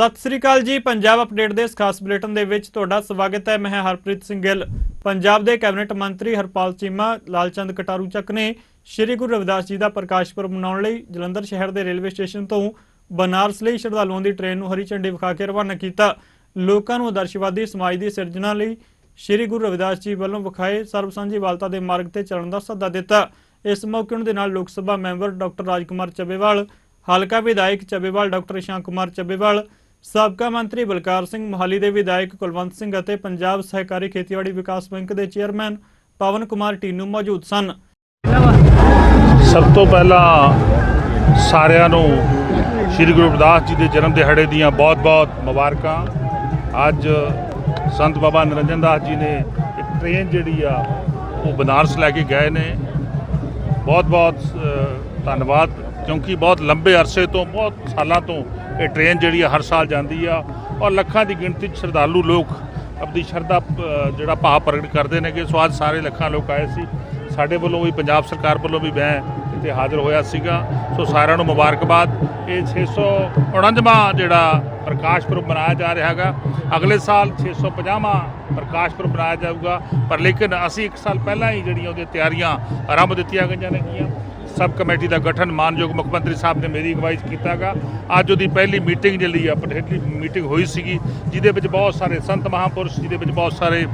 ਸਤਿ ਸ੍ਰੀ ਅਕਾਲ ਜੀ। ਪੰਜਾਬ ਅਪਡੇਟ ਦੇ ਇਸ ਖਾਸ ਬੁਲੇਟਿਨ ਦੇ ਵਿੱਚ ਤੁਹਾਡਾ ਸਵਾਗਤ ਹੈ। ਮੈਂ ਹਰਪ੍ਰੀਤ ਸਿੰਘ ਗਿੱਲ। ਪੰਜਾਬ ਦੇ ਕੈਬਨਿਟ ਮੰਤਰੀ ਹਰਪਾਲ ਚੀਮਾ ਲਾਲਚੰਦ ਕਟਾਰੂ ਚੱਕ ਨੇ ਸ੍ਰੀ ਗੁਰੂ ਰਵਿਦਾਸ ਜੀ ਦਾ ਪ੍ਰਕਾਸ਼ ਪੁਰਬ ਮਨਾਉਣ ਲਈ ਜਲੰਧਰ ਸ਼ਹਿਰ ਦੇ ਰੇਲਵੇ ਸਟੇਸ਼ਨ ਤੋਂ ਬਨਾਰਸ ਲਈ ਸ਼ਰਧਾਲੂਆਂ ਦੀ ਟ੍ਰੇਨ ਨੂੰ ਹਰੀ ਝੰਡੀ ਵਿਖਾ ਕੇ ਰਵਾਨਾ ਕੀਤਾ। ਲੋਕਾਂ ਨੂੰ ਆਦਰਸ਼ਵਾਦੀ ਸਮਾਜ ਦੀ ਸਿਰਜਣਾ ਲਈ ਸ੍ਰੀ ਗੁਰੂ ਰਵਿਦਾਸ ਜੀ ਵੱਲੋਂ ਵਿਖਾਏ ਸਰਬਸਾਂਝੀ ਵਾਲਤਾ ਦੇ ਮਾਰਗ ਤੇ ਚੱਲਣ ਦਾ ਸੱਦਾ ਦਿੱਤਾ। ਇਸ ਮੌਕੇ ਉਹਨਾਂ ਦੇ ਨਾਲ ਲੋਕ ਸਭਾ ਮੈਂਬਰ ਡਾਕਟਰ ਰਾਜਕੁਮਾਰ ਚੱਬੇਵਾਲ, ਹਲਕਾ ਵਿਧਾਇਕ ਚੱਬੇਵਾਲ ਡਾਕਟਰ ਇਸ਼ਾਂ ਕੁਮਾਰ ਚੱਬੇਵਾਲ ਸਾਬਕਾ ਮੰਤਰੀ ਬਲਕਾਰ ਸਿੰਘ ਮੋਹਾਲੀ ਦੇ ਵਿਧਾਇਕ ਕੁਲਵੰਤ ਸਿੰਘ ਅਤੇ ਪੰਜਾਬ ਸਹਿਕਾਰੀ ਖੇਤੀਬਾੜੀ ਵਿਕਾਸ ਬੈਂਕ ਦੇ ਚੇਅਰਮੈਨ ਪਵਨ ਕੁਮਾਰ ਟੀਨੂ ਮੌਜੂਦ ਸਨ। ਸਭ ਤੋਂ ਪਹਿਲਾਂ ਸਾਰਿਆਂ ਨੂੰ ਸ੍ਰੀ ਗੁਰੂ ਰਵਿਦਾਸ ਜੀ ਦੇ ਜਨਮ ਦਿਹਾੜੇ ਦੀਆਂ ਬਹੁਤ-ਬਹੁਤ ਮੁਬਾਰਕਾਂ। ਅੱਜ ਸੰਤ ਬਾਬਾ ਨਿਰੰਜਨ ਦਾਸ ਜੀ ਨੇ ਇੱਕ ਟ੍ਰੇਨ ਜਿਹੜੀ ਆ, ਉਹ ਬਨਾਰਸ ਲੈ ਕੇ ਗਏ ਨੇ। ਬਹੁਤ-ਬਹੁਤ ਧੰਨਵਾਦ, ਕਿਉਂਕਿ ਬਹੁਤ ਲੰਬੇ ਅਰਸੇ ਤੋਂ, ਬਹੁਤ ਸਾਲਾਂ ਤੋਂ ਇਹ ਟ੍ਰੇਨ ਜਿਹੜੀ ਆ ਹਰ ਸਾਲ ਜਾਂਦੀ ਆ ਔਰ ਲੱਖਾਂ ਦੀ ਗਿਣਤੀ 'ਚ ਸ਼ਰਧਾਲੂ ਲੋਕ ਆਪਣੀ ਸ਼ਰਧਾ ਜਿਹੜਾ ਭਾਵ ਪ੍ਰਗਟ ਕਰਦੇ ਨੇ ਕਿ ਸੋ ਅੱਜ ਸਾਰੇ ਲੱਖਾਂ ਲੋਕ ਆਏ ਸੀ। ਸਾਡੇ ਵੱਲੋਂ ਵੀ, ਪੰਜਾਬ ਸਰਕਾਰ ਵੱਲੋਂ ਵੀ ਮੈਂ ਇੱਥੇ ਹਾਜ਼ਰ ਹੋਇਆ ਸੀਗਾ। ਸੋ ਸਾਰਿਆਂ ਨੂੰ ਮੁਬਾਰਕਬਾਦ। ਇਹ 649ਵਾਂ ਜਿਹੜਾ ਪ੍ਰਕਾਸ਼ ਪੁਰਬ ਮਨਾਇਆ ਜਾ ਰਿਹਾ ਹੈਗਾ। ਅਗਲੇ ਸਾਲ 650ਵਾਂ ਪ੍ਰਕਾਸ਼ ਪੁਰਬ ਮਨਾਇਆ ਜਾਊਗਾ। ਪਰ ਲੇਕਿਨ ਅਸੀਂ ਇੱਕ ਸਾਲ ਪਹਿਲਾਂ ਹੀ ਜਿਹੜੀਆਂ ਉਹਦੀਆਂ ਤਿਆਰੀਆਂ ਆਰੰਭ ਦਿੱਤੀਆਂ ਗਈਆਂ ਨੇਗੀਆਂ। ਸਬ ਕਮੇਟੀ ਦਾ ਗਠਨ ਮਾਨਯੋਗ ਮੁੱਖ ਮੰਤਰੀ ਸਾਹਿਬ ਨੇ ਮੇਰੀ ਅਗਵਾਈ 'ਚ ਕੀਤਾਗਾ ਅੱਜ ਉਹਦੀ ਪਹਿਲੀ ਮੀਟਿੰਗ ਜਿਹੜੀ ਆ ਪਟੇਟਲੀ ਮੀਟਿੰਗ ਹੋਈ ਸੀਗੀ, ਜਿਹਦੇ ਵਿੱਚ ਬਹੁਤ ਸਾਰੇ ਸੰਤ ਮਹਾਪੁਰਸ਼, ਜਿਹਦੇ ਵਿੱਚ ਬਹੁਤ ਸਾਰੇ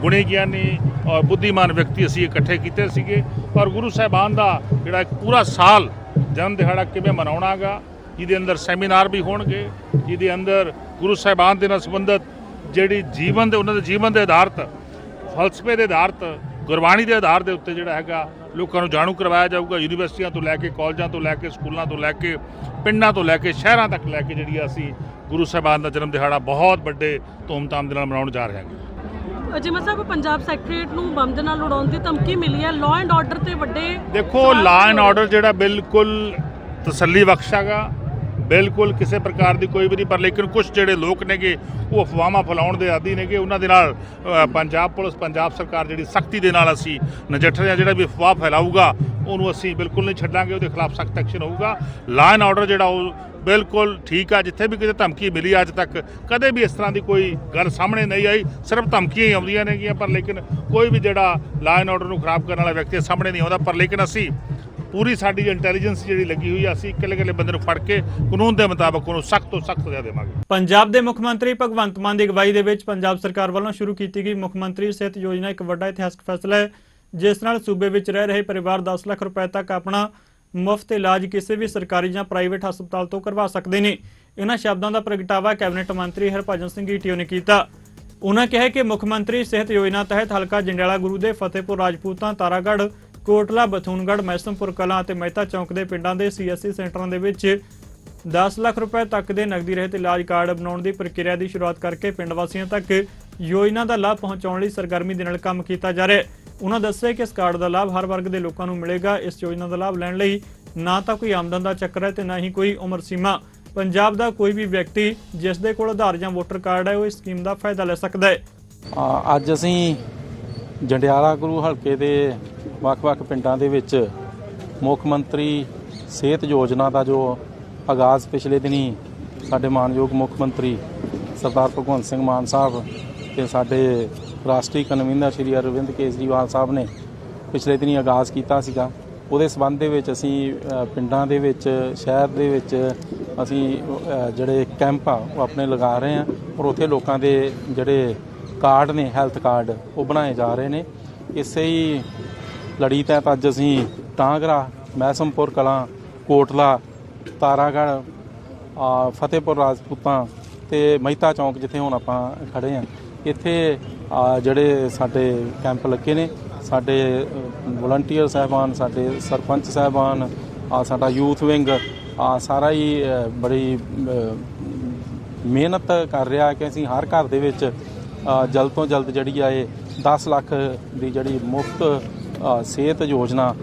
ਗੁਣੀ ਗਿਆਨੀ ਔਰ ਬੁੱਧੀਮਾਨ ਵਿਅਕਤੀ ਅਸੀਂ ਇਕੱਠੇ ਕੀਤੇ ਸੀਗੇ। ਔਰ ਗੁਰੂ ਸਾਹਿਬਾਨ ਦਾ ਜਿਹੜਾ ਇੱਕ ਪੂਰਾ ਸਾਲ ਜਨਮ ਦਿਹਾੜਾ ਕਿਵੇਂ ਮਨਾਉਣਾਗਾ ਜਿਹਦੇ ਅੰਦਰ ਸੈਮੀਨਾਰ ਵੀ ਹੋਣਗੇ, ਜਿਹਦੇ ਅੰਦਰ ਗੁਰੂ ਸਾਹਿਬਾਨ ਦੇ ਨਾਲ ਸੰਬੰਧਿਤ ਜਿਹੜੀ ਜੀਵਨ ਦੇ, ਉਹਨਾਂ ਦੇ ਜੀਵਨ ਦੇ ਆਧਾਰਿਤ, ਫਲਸਫੇ ਦੇ ਆਧਾਰਿਤ, ਗੁਰਬਾਣੀ ਦੇ ਆਧਾਰ ਦੇ ਉੱਤੇ ਜਿਹੜਾ ਹੈਗਾ ਲੋਕਾਂ ਨੂੰ ਜਾਣੂ ਕਰਵਾਇਆ ਜਾਊਗਾ ਯੂਨੀਵਰਸਿਟੀਆਂ ਤੋਂ ਲੈ ਕੇ ਕਾਲਜਾਂ ਤੋਂ ਲੈ ਕੇ ਸਕੂਲਾਂ ਤੋਂ ਲੈ ਕੇ ਪਿੰਡਾਂ ਤੋਂ ਲੈ ਕੇ ਸ਼ਹਿਰਾਂ ਤੱਕ ਲੈ ਕੇ ਜਿਹੜੀ ਆ ਅਸੀਂ ਗੁਰੂ ਸਾਹਿਬਾਨ ਦਾ ਜਨਮ ਦਿਹਾੜਾ ਬਹੁਤ ਵੱਡੇ ਧੂਮਧਾਮ ਦੇ ਨਾਲ ਮਨਾਉਣ ਜਾ ਰਹੇ ਹਾਂ ਜਿਵੇਂ ਸਾਹਿਬ ਪੰਜਾਬ ਸੈਕਟਰੀਏਟ ਨੂੰ ਬੰਬ ਦੇ ਨਾਲ ਉਡਾਉਣ ਦੀ ਧਮਕੀ ਮਿਲੀ ਹੈ ਲਾਅ ਐਂਡ ਆਰਡਰ ਤੇ ਵੱਡੇ ਦੇਖੋ ਸਵਾਲ ਲਾ ਖੜੇ ਐਂਡ। ਆਰਡਰ ਜਿਹੜਾ ਬਿਲਕੁਲ ਤਸੱਲੀ ਬਖਸ਼ਾਗਾ ਬਿਲਕੁਲ ਕਿਸੇ ਪ੍ਰਕਾਰ ਦੀ ਕੋਈ ਵੀ ਨਹੀਂ, ਪਰ ਲੇਕਿਨ ਕੁਝ ਜਿਹੜੇ ਲੋਕ ਨੇਗੇ, ਉਹ ਅਫਵਾਹਾਂ ਫੈਲਾਉਣ ਦੇ ਆਦੀ ਨੇਗੇ। ਉਹਨਾਂ ਦੇ ਨਾਲ ਪੰਜਾਬ ਪੁਲਿਸ, ਪੰਜਾਬ ਸਰਕਾਰ ਜਿਹੜੀ ਸਖਤੀ ਦੇ ਨਾਲ ਅਸੀਂ ਨਜਿੱਠ ਰਹੇ ਹਾਂ। ਜਿਹੜਾ ਵੀ ਅਫਵਾਹ ਫੈਲਾਊਗਾ, ਉਹਨੂੰ ਅਸੀਂ ਬਿਲਕੁਲ ਨਹੀਂ ਛੱਡਾਂਗੇ। ਉਹਦੇ ਖਿਲਾਫ ਸਖਤ ਐਕਸ਼ਨ ਹੋਊਗਾ। ਲਾ ਐਂਡ ਆਰਡਰ ਜਿਹੜਾ ਉਹ ਬਿਲਕੁਲ ਠੀਕ ਆ। ਜਿੱਥੇ ਵੀ ਕਿਤੇ ਧਮਕੀ ਮਿਲੀ ਅੱਜ ਤੱਕ, ਕਦੇ ਵੀ ਇਸ ਤਰ੍ਹਾਂ ਦੀ ਕੋਈ ਗੱਲ ਸਾਹਮਣੇ ਨਹੀਂ ਆਈ। ਸਿਰਫ ਧਮਕੀਆਂ ਹੀ ਆਉਂਦੀਆਂ ਨੇਗੀਆਂ, ਪਰ ਲੇਕਿਨ ਕੋਈ ਵੀ ਜਿਹੜਾ ਲਾ ਐਂਡ ਆਰਡਰ ਨੂੰ ਖਰਾਬ ਕਰਨ ਵਾਲਾ ਵਿਅਕਤੀ ਸਾਹਮਣੇ ਨਹੀਂ ਆਉਂਦਾ। ਪਰ ਲੇਕਿਨ ਅਸੀਂ ਪੂਰੀ ਸਾਡੀ ਇੰਟੈਲੀਜੈਂਸ ਜਿਹੜੀ ਲੱਗੀ ਹੋਈ ਆ, ਅਸੀਂ ਇਕੱਲੇ ਇਕੱਲੇ ਬੰਦੇ ਨੂੰ ਫੜ ਕੇ ਕਾਨੂੰਨ ਦੇ ਮੁਤਾਬਕ ਉਹਨੂੰ ਸਖਤ ਤੋਂ ਸਖਤ ਸਜ਼ਾ ਦੇਵਾਂਗੇ। ਪੰਜਾਬ ਦੇ ਮੁੱਖ ਮੰਤਰੀ ਭਗਵੰਤ ਮਾਨ ਦੀ ਅਗਵਾਈ ਦੇ ਵਿੱਚ ਪੰਜਾਬ ਸਰਕਾਰ ਵੱਲੋਂ ਸ਼ੁਰੂ ਕੀਤੀ ਗਈ ਮੁੱਖ ਮੰਤਰੀ ਸਿਹਤ ਯੋਜਨਾ, ਇੱਕ ਵੱਡਾ ਇਤਿਹਾਸਕ ਫੈਸਲਾ ਹੈ, ਜਿਸ ਨਾਲ ਸੂਬੇ ਵਿੱਚ ਰਹਿ ਰਹੇ ਪਰਿਵਾਰ 10 ਲੱਖ ਰੁਪਏ ਤੱਕ ਆਪਣਾ ਮੁਫਤ ਇਲਾਜ ਕਿਸੇ ਵੀ ਸਰਕਾਰੀ ਜਾਂ ਪ੍ਰਾਈਵੇਟ ਹਸਪਤਾਲ ਤੋਂ ਕਰਵਾ ਸਕਦੇ ਨੇ। ਇਹਨਾਂ ਸ਼ਬਦਾਂ ਦਾ ਪ੍ਰਗਟਾਵਾ ਕੈਬਨਿਟ ਮੰਤਰੀ ਹਰਭਜਨ ਸਿੰਘ ਈਟੀਓ ਨੇ ਕੀਤਾ। ਉਹਨਾਂ ਕਿਹਾ ਕਿ ਮੁੱਖ ਮੰਤਰੀ ਸਿਹਤ ਯੋਜਨਾ ਤਹਿਤ ਹਲਕਾ ਜੰਡਿਆਲਾ ਗੁਰੂ ਦੇ ਫਤਿਹਪੁਰ ਰਾਜਪੂਤਾਂ, ਤਾਰਾਗੜ੍ਹ ਕੋਟਲਾ, ਬਥੂਨਗੜ੍ਹ ਮੈਸਮਪੁਰ ਕਲਾਂ ਅਤੇ ਮਹਿਤਾ ਚੌਂਕ ਦੇ ਪਿੰਡਾਂ ਦੇ ਸੀਐਸਸੀ ਸੈਂਟਰਾਂ ਦੇ ਵਿੱਚ 10 ਲੱਖ ਰੁਪਏ ਤੱਕ ਦੇ ਨਕਦੀ ਰਹਿਤ ਇਲਾਜ ਕਾਰਡ ਬਣਾਉਣ ਦੀ ਪ੍ਰਕਿਰਿਆ ਦੀ ਸ਼ੁਰੂਆਤ ਕਰਕੇ ਪਿੰਡ ਵਾਸੀਆਂ ਤੱਕ ਯੋਜਨਾ ਦਾ ਲਾਭ ਪਹੁੰਚਾਉਣ ਲਈ ਸਰਗਰਮੀ ਦੇ ਨਾਲ ਕੰਮ ਕੀਤਾ ਜਾ ਰਿਹਾ ਹੈ। ਉਹਨਾਂ ਦੱਸਿਆ ਕਿ ਇਸ ਕਾਰਡ ਦਾ ਲਾਭ ਹਰ ਵਰਗ ਦੇ ਲੋਕਾਂ ਨੂੰ ਮਿਲੇਗਾ। ਇਸ ਯੋਜਨਾ ਦਾ ਲਾਭ ਲੈਣ ਲਈ ਨਾ ਤਾਂ ਕੋਈ ਆਮਦਨ ਦਾ ਚੱਕਰ ਹੈ ਤੇ ਨਾ ਹੀ ਕੋਈ ਉਮਰ ਸੀਮਾ। ਪੰਜਾਬ ਦਾ ਕੋਈ ਵੀ ਵਿਅਕਤੀ ਜਿਸ ਦੇ ਕੋਲ ਆਧਾਰ ਜਾਂ ਵੋਟਰ ਕਾਰਡ ਹੈ, ਉਹ ਇਸ ਸਕੀਮ ਦਾ ਫਾਇਦਾ ਲੈ ਸਕਦਾ ਹੈ। ਅੱਜ ਅਸੀਂ ਜੰਡਿਆਲਾ ਗੁਰੂ ਹਲਕੇ ਦੇ ਵੱਖ-ਵੱਖ ਪਿੰਡਾਂ ਦੇ ਵਿੱਚ ਮੁੱਖ ਮੰਤਰੀ ਸਿਹਤ ਯੋਜਨਾ ਦਾ ਜੋ ਆਗਾਜ਼ ਪਿਛਲੇ ਦਿਨੀ ਸਾਡੇ ਮਾਨਯੋਗ ਮੁੱਖ ਮੰਤਰੀ ਸਰਦਾਰ ਭਗਵੰਤ ਸਿੰਘ ਮਾਨ ਸਾਹਿਬ ਤੇ ਸਾਡੇ ਰਾਸ਼ਟਰੀ ਕਨਵੀਨਰ ਸ਼੍ਰੀ ਅਰਵਿੰਦ ਕੇਜਰੀਵਾਲ ਸਾਹਿਬ ਨੇ ਪਿਛਲੇ ਦਿਨੀ ਆਗਾਜ਼ ਕੀਤਾ ਸੀਗਾ। ਉਹਦੇ ਸਬੰਧ ਦੇ ਵਿੱਚ ਅਸੀਂ ਪਿੰਡਾਂ ਦੇ ਵਿੱਚ, ਸ਼ਹਿਰ ਦੇ ਵਿੱਚ ਅਸੀਂ ਜਿਹੜੇ ਕੈਂਪ ਆ, ਉਹ ਆਪਣੇ ਲਗਾ ਰਹੇ ਹਾਂ ਔਰ ਉੱਥੇ ਲੋਕਾਂ ਦੇ ਜਿਹੜੇ ਕਾਰਡ ਨੇ, ਹੈਲਥ ਕਾਰਡ, ਉਹ ਬਣਾਏ ਜਾ ਰਹੇ ਨੇ। ਇਸੇ ਹੀ ਲੜੀ ਤਾਂ ਅੱਜ ਅਸੀਂ ਟਾਂਗਰਾ ਮਹਿਸਮਪੁਰ ਕਲਾਂ, ਕੋਟਲਾ, ਤਾਰਾਗੜ੍ਹ ਫਤਿਹਪੁਰ ਰਾਜਪੂਤਾਂ ਤੇ ਮਹਿਤਾ ਚੌਂਕ ਜਿੱਥੇ ਹੁਣ ਆਪਾਂ ਖੜੇ ਆ। ਇੱਥੇ ਜਿਹੜੇ ਸਾਡੇ ਕੈਂਪ ਲੱਗੇ ਨੇ, ਸਾਡੇ ਵਲੰਟੀਅਰ ਸਾਹਿਬਾਨ, ਸਾਡੇ ਸਰਪੰਚ ਸਾਹਿਬਾਨ, ਆ, ਸਾਡਾ ਯੂਥ ਵਿੰਗ, ਆ, ਸਾਰਾ ਹੀ ਬੜੀ ਮਿਹਨਤ ਕਰ ਰਿਹਾ ਕਿ ਅਸੀਂ ਹਰ ਘਰ ਦੇ ਵਿੱਚ ਜਲਦ ਤੋਂ ਜਲਦ ਜਿਹੜੀ ਆ ਇਹ 10 ਲੱਖ ਦੀ ਜਿਹੜੀ ਮੁਫਤ ਸਿਹਤ ਯੋਜਨਾ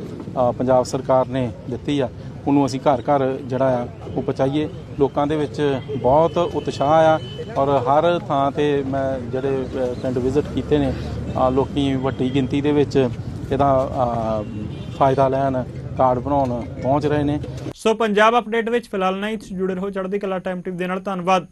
ਪੰਜਾਬ ਸਰਕਾਰ ਨੇ ਦਿੱਤੀ ਆ। ਉਹਨੂੰ ਅਸੀਂ ਘਰ ਘਰ ਜਿਹੜਾ ਆ ਉਹ ਪਹੁੰਚਾਈਏ। ਲੋਕਾਂ ਦੇ ਵਿੱਚ ਬਹੁਤ ਉਤਸ਼ਾਹ ਆ ਔਰ ਹਰ ਥਾਂ ਤੇ ਮੈਂ ਜਿਹੜੇ ਪਿੰਡ ਵਿਜ਼ਿਟ ਕੀਤੇ ਨੇ ਅ, ਲੋਕੀ ਵੱਡੀ ਗਿਣਤੀ ਦੇ ਵਿੱਚ ਇਹਦਾ ਫਾਇਦਾ ਲੈਣ ਕਾਰਡ ਬਣਾਉਣ ਪਹੁੰਚ ਰਹੇ ਨੇ। ਸੋ ਪੰਜਾਬ ਅਪਡੇਟ ਵਿੱਚ ਫਿਲਹਾਲ ਨਹੀਂ ਜੁੜੇ ਰਹੋ ਚੜ੍ਹਦੀ ਕਲਾ ਟਾਈਮ ਟਿਪ ਦੇ ਨਾਲ। ਧੰਨਵਾਦ।